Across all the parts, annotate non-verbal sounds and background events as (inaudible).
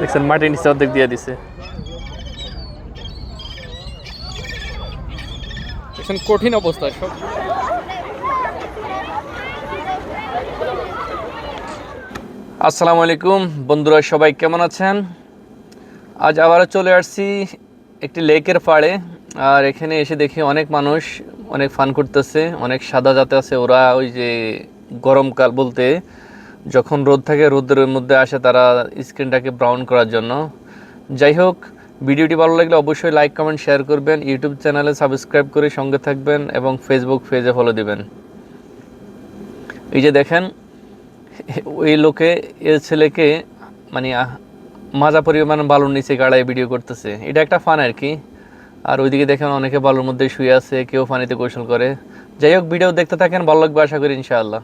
দেখছেন মাটির নিচে অর্ধেক দিয়ে দিছে। দেখছেন কঠিন অবস্থা সব। আসসালামু আলাইকুম বন্ধুরা সবাই কেমন আছেন? আজ আবারও চলে আসছি একটি লেকের পাড়ে আর এখানে এসে দেখি অনেক মানুষ অনেক ফান করতেছে অনেক সাদা জাতে আছে ওরা ওই যে গরমকাল বলতে। যখন রোদ থাকে, রোদের মধ্যে আসে তারা স্ক্রিনটাকে ব্রাউন করার জন্য। যাই হোক, ভিডিওটি ভালো লাগলে অবশ্যই লাইক কমেন্ট শেয়ার করবেন। ইউটিউব চ্যানেলে সাবস্ক্রাইব করে সঙ্গে থাকবেন এবং ফেসবুক পেজে ফলো দিবেন। এই যে দেখেন ওই লোকে এ ছেলেকে মানে মাজা পরিমাণ বালুর নিচে গাড়ায় ভিডিও করতেছে। এটা একটা ফান আর কি। আর ওইদিকে দেখেন অনেকে বালুর মধ্যে শুয়ে আছে, কেউ পানিতে কৌশল করে। যাই হোক ভিডিও দেখতে থাকেন, ভালো লাগবে আশা করি, ইনশাআল্লাহ।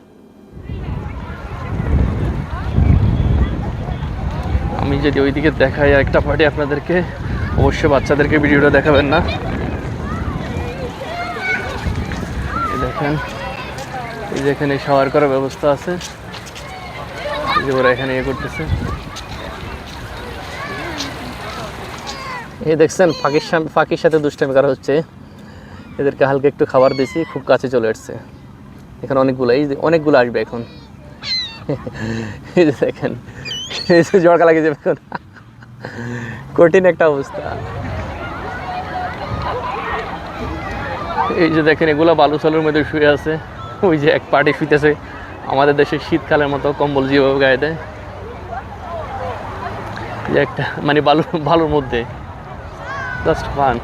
আমি যদি ওইদিকে দেখাই একটা পার্টি আপনাদেরকে, অবশ্যই বাচ্চাদেরকে ভিডিওটা দেখাবেন না। দেখেন, এই যে এখানে শাওয়ার করার ব্যবস্থা আছে। এই যে ওরা এখানে ইয়ে করতেছে। এই দেখছেন, ফাঁকির সাম- ফাঁকির সাথে দুষ্টামি করা হচ্ছে। এদেরকে হালকা একটু খাবার দিয়েছি, খুব কাছে চলে আসছে। এখানে অনেকগুলো, এই অনেকগুলো আসবে এখন। (laughs) এই দেখেন যে জড়কা লাগে যাবে কঠিন একটা অবস্থা। এই যে দেখেন, এগুলো বালুচলের মধ্যে শুয়ে আছে। ওই যে এক পার্টি শুইতেছে। আমাদের দেশে শীতকালের মতো কম্বল যেভাবে গায়ে দেয়। যে একটা মানে বালু, বালুর মধ্যে। জাস্ট ফান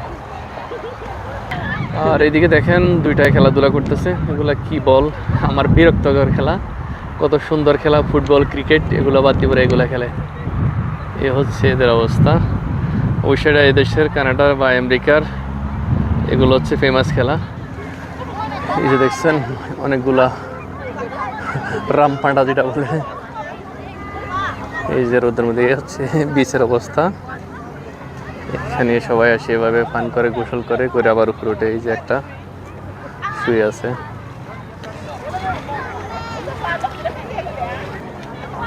আর এইদিকে দেখেন দুইটায় খেলাধুলা করতেছে। এগুলা কি বল? আমার বিরক্তকর খেলা। কত সুন্দর খেলা, ফুটবল, ক্রিকেট, এগুলো বাদ দিয়ে এগুলো খেলে। এ হচ্ছে এদের অবস্থা। অবশ্যই এটা এদেশের কানাডা বা আমেরিকার, এগুলো হচ্ছে ফেমাস খেলা। এই যে দেখছেন, অনেকগুলা রামপান্ডা যেটা বলে। এই যে রোদের মধ্যে হচ্ছে বিচের অবস্থা। এখানে সবাই আসে এভাবে পান করে, গোসল করে করে আবার উপরে উঠে এই যে একটা শুয়ে আছে।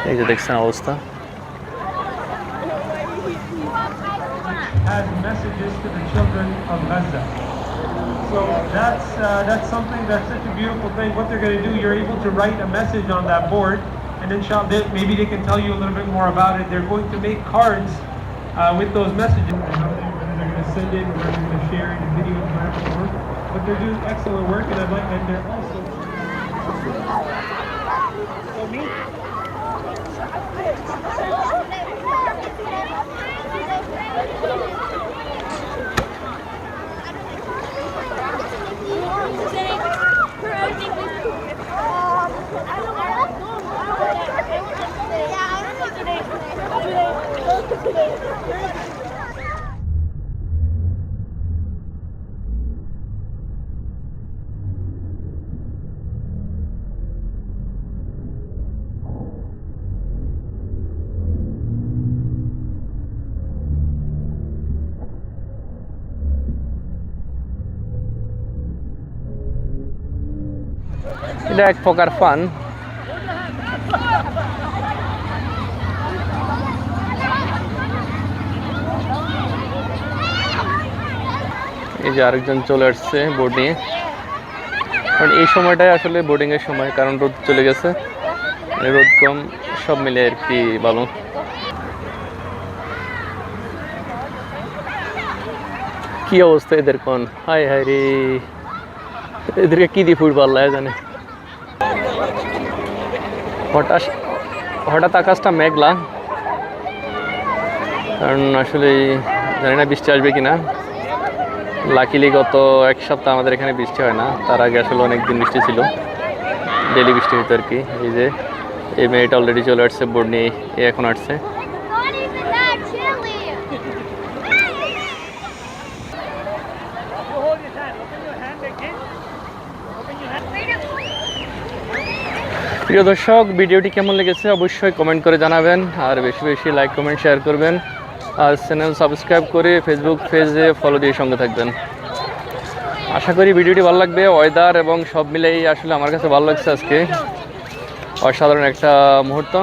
এই যে দেখছেন অবস্থা had messages to the children of Gaza. So that's uh, that's something that's such a beautiful thing. What they're going to do, you're able to write a message on that board, and then shall they, maybe they can tell you a little bit more about it. They're going to make cards uh, with those messages. I don't know whether they're going to send it or whether they're going to share it in video form. But they're doing excellent work, and I might, and they're also. So me? Thank you. এটা এক প্রকার fun এই যে আরেকজন চলে আসছে board নিয়ে। কারণ এই সময়টাই আসলে বোর্ডিংয়ের সময়, কারণ রোদ চলে গেছে। মানে রোদ কম, সব মিলে আর কি ভালো। কি অবস্থা এদের কোন? হাই হাই রে। এদেরকে কি দিয়ে ফুটবল লাগে জানে? হঠাৎ হঠাৎ আকাশটা মেঘলা। কারণ আসলে জানি না বৃষ্টি আসবে কি না লাকিলি গত এক সপ্তাহ আমাদের এখানে বৃষ্টি হয় না। তার আগে আসলে অনেক দিন বৃষ্টি ছিল। ডেলি বৃষ্টি হতো আর কি। এই যে, এই মেয়েটা অলরেডি চলে আসছে বোর্ড নিয়ে এ এখন আসছে। Is that chili? প্রিয় দর্শক, ভিডিওটি কেমন লেগেছে অবশ্যই কমেন্ট করে জানাবেন আর বেশি বেশি লাইক কমেন্ট শেয়ার করবেন আর চ্যানেল সাবস্ক্রাইব করে ফেসবুক পেজে ফলো দিয়ে সঙ্গে থাকবেন। আশা করি ভিডিওটি ভালো লাগবে ওয়েদার এবং সব মিলেই আসলে আমার কাছে ভালো লাগছে আজকে। অসাধারণ একটা মুহূর্ত।